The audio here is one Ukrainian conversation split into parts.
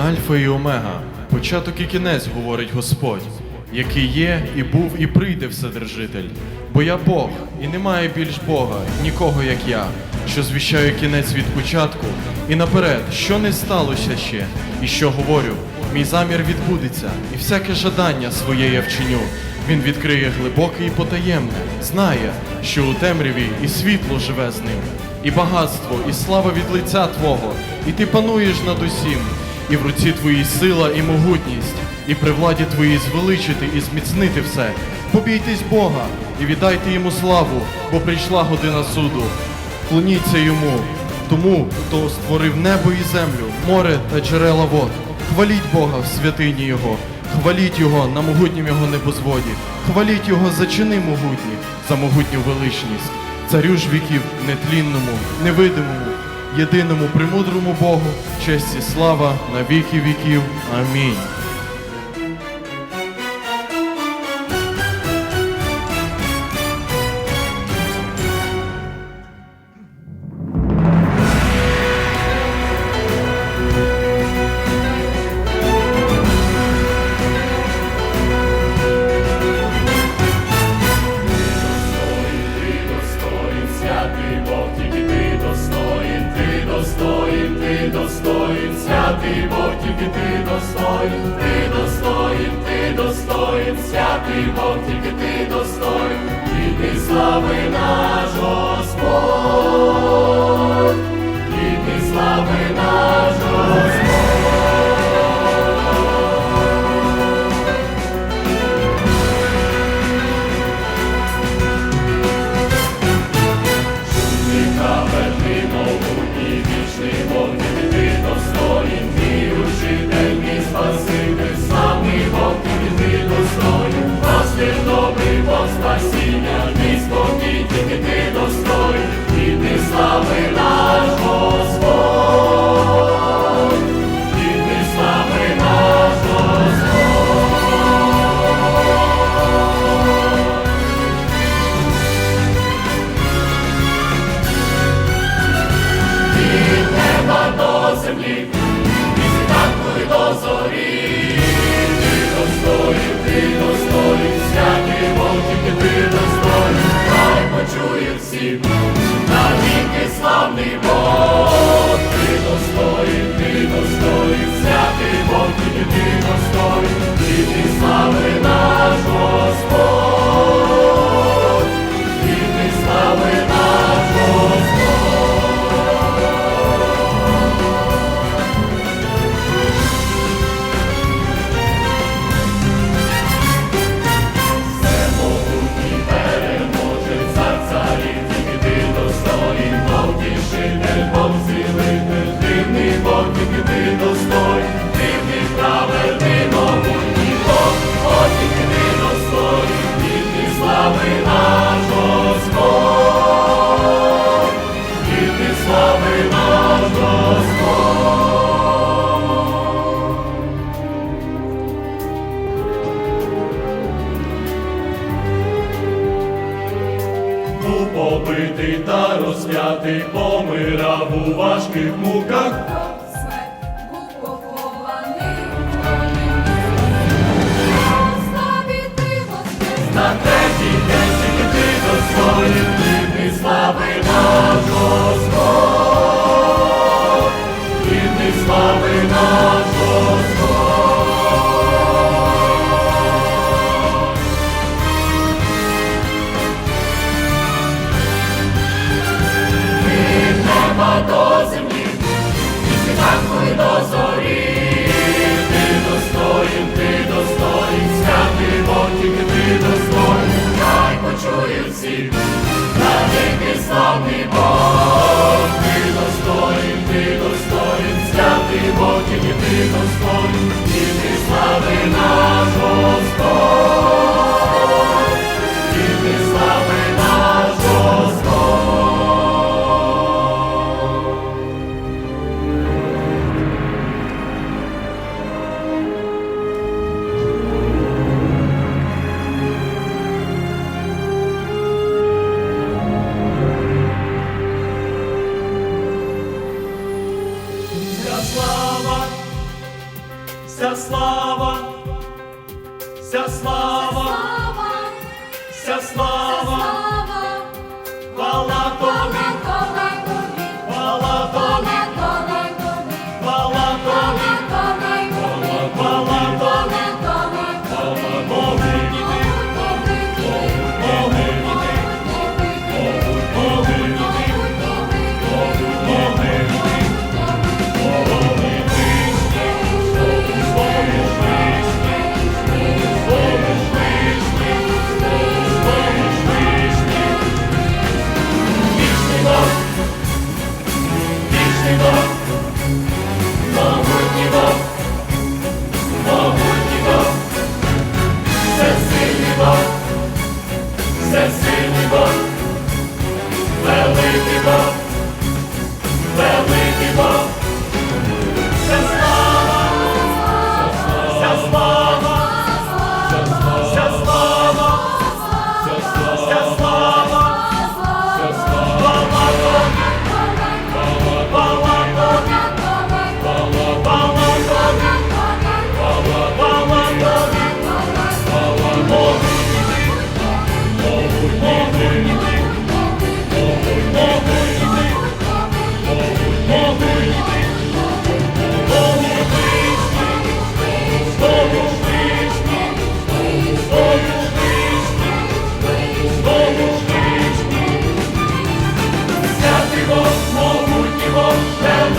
Альфа і Омега, початок і кінець, говорить Господь, який є, і був, і прийде Вседержитель. Бо я Бог, і немає більш Бога, нікого як я, що звіщаю кінець від початку, і наперед, що не сталося ще, і що говорю, мій замір відбудеться, і всяке жадання своє я вчиню. Він відкриє глибоке і потаємне, знає, що у темряві і світло живе з ним, і багатство, і слава від лиця Твого, і ти пануєш над усім, і в руці твоїй сила і могутність, і при владі твоїй звеличити і зміцнити все. Побійтесь Бога і віддайте йому славу, бо прийшла година суду. Клоніться йому, тому, хто створив небо і землю, море та джерела вод. Хваліть Бога в святині Його, хваліть Його на могутнім Його небозводі, хваліть Його за чини могутні, за могутню величність, царю ж віків нетлінному, невидимому, єдиному премудрому Богу, честь і слава на віки віків. Амінь. Достоїн, ти достоїн, ти достоїн, святий Бог, тільки ти достоїн, і ти слави розп'ятий, помирав у важких муках. На третій день ти гідний слави наш Господь,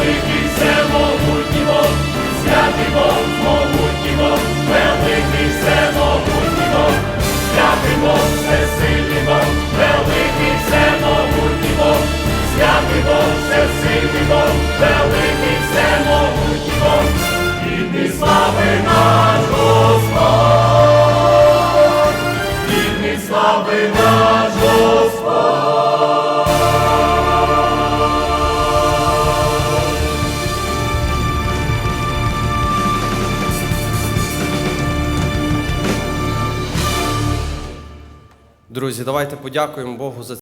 великий все могутній Бог, святий Бог. Давайте подякуємо Богу за